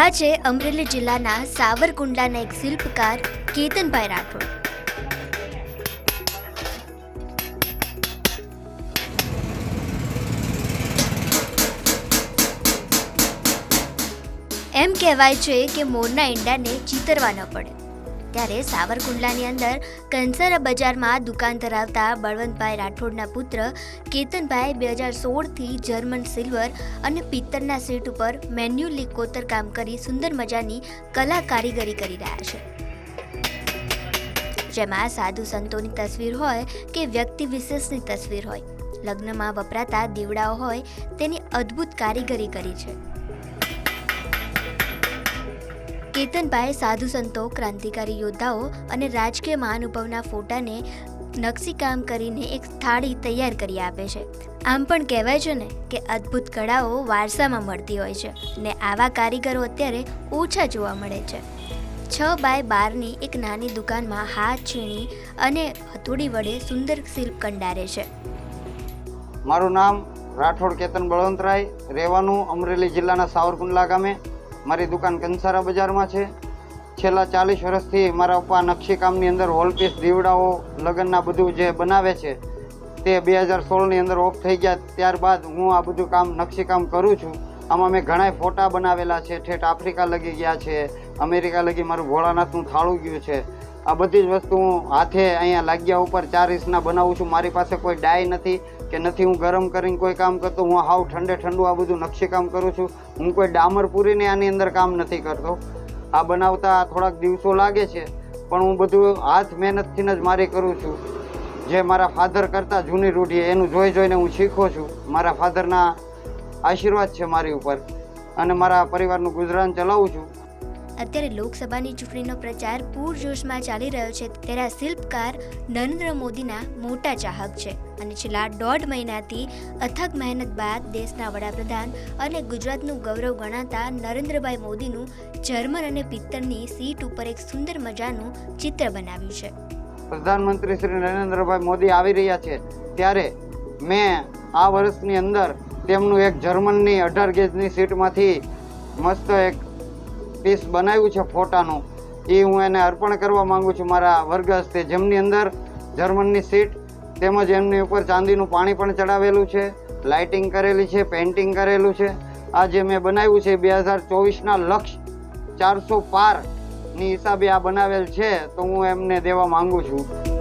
આ છે અમરેલી જિલ્લાના સાવરકુંડલાના એક શિલ્પકાર કેતનભાઈ રાઠોડ. એમ કહેવાય છે કે મોરના ઈંડાને ચીતરવા ન પડે. ત્યારે સાવરકુંડલાની અંદર કંસારા બજારમાં દુકાન ધરાવતા બળવંતભાઈ રાઠોડના પુત્ર કેતનભાઈ બે હજાર સોળથી જર્મન સિલ્વર અને પિત્તળના સીટ ઉપર મેન્યુઅલી કોતરકામ કરી સુંદર મજાની કલા કારીગરી કરી રહ્યા છે. જેમાં સાધુ સંતોની તસવીર હોય કે વ્યક્તિ વિશેષની તસવીર હોય. લગ્નમાં વપરાતા દીવડાઓ હોય તેની અદ્ભુત કારીગરી કરી છે. કેતનભાઈ સાધુ સંતો, ક્રાંતિકારી યોદ્ધાઓ અને રાજકીય મહાનુભાવના ફોટાને નકશીકામ કરીને એક થાળી તૈયાર કરી આપે છે. આમ પણ કહેવાય છે ને કે અદ્ભુત કળાઓ વારસામાં મળતી હોય છે ને આવા કારીગરો અત્યારે ઓછા જોવા મળે છે. છ બાય બારની એક નાની દુકાનમાં હાથ છીણી અને હથોડી વડે સુંદર શિલ્પ કંડારે છે. મારું નામ રાઠોડ કેતન બળવંતરાય, રહેવાનું અમરેલી જિલ્લાના સાવરકુંડલા ગામે. મારી દુકાન કંસારા બજારમાં છે. છેલ્લા ચાલીસ વર્ષથી મારા પપ્પા નકશીકામની અંદર હોલપીસ દીવડાઓ, લગ્નના બધું જે બનાવે છે, તે બે હજાર સોળની અંદર ઓફ થઈ ગયા. ત્યારબાદ હું આ બધું કામ નકશીકામ કરું છું. આમાં મેં ઘણાય ફોટા બનાવેલા છે. ઠેઠ આફ્રિકા લગી ગયા છે. અમેરિકા લગી મારું ભોળાનાથનું થાળું ગયું છે. આ બધી જ વસ્તુ હું હાથે અહીંયા લાગ્યા ઉપર ચાર ઇંચના બનાવું છું. મારી પાસે કોઈ ડાય નથી કે નથી. હું ગરમ કરીને કોઈ કામ કરતો, હું હાવ ઠંડે ઠંડુ આ બધું નકશીકામ કરું છું. હું કોઈ ડામર પૂરીને આની અંદર કામ નથી કરતો. આ બનાવતા થોડાક દિવસો લાગે છે, પણ હું બધું હાથ મહેનતથી જ મારી કરું છું. જે મારા ફાધર કરતા જૂની રૂઢી એનું જોઈ જોઈને હું શીખો છું. મારા ફાધરના આશીર્વાદ છે મારી ઉપર. અને મારા પરિવારનું ગુજરાન ચલાવું છું. અત્યારે લોકસભાની ચૂંટણીનો પ્રચાર પૂરજોશમાં ચાલી રહ્યો છે. ત્યારે આ શિલ્પકાર નરેન્દ્ર મોદીના મોટા ચાહક છે અને છેલ્લા દોઢ મહિનાથી અથક મહેનત બાદ દેશના વડાપ્રધાન અને ગુજરાતનું ગૌરવ ગણાતા નરેન્દ્રભાઈ મોદીનું જર્મન અને પિત્તળની સીટ ઉપર એક સુંદર મજાનું ચિત્ર બનાવ્યું છે. પ્રધાનમંત્રી શ્રી નરેન્દ્રભાઈ મોદી આવી રહ્યા છે. ત્યારે મેં આ વર્ષની અંદર તેમનું એક જર્મનની અઢાર ગેજની સીટમાંથી મસ્ત એક પીસ બનાવ્યું છે ફોટાનું, એ હું એને અર્પણ કરવા માગું છું મારા વર્ગ હસ્તે જેમની અંદર જર્મનની સીટ તેમજ એમની ઉપર ચાંદીનું પાણી પણ ચડાવેલું છે, લાઇટિંગ કરેલી છે, પેઇન્ટિંગ કરેલું છે. આ જે મેં બનાવ્યું છે બે હજાર ચોવીસના લક્ષ ચારસો પારની હિસાબે આ બનાવેલ છે, તો હું એમને દેવા માગું છું.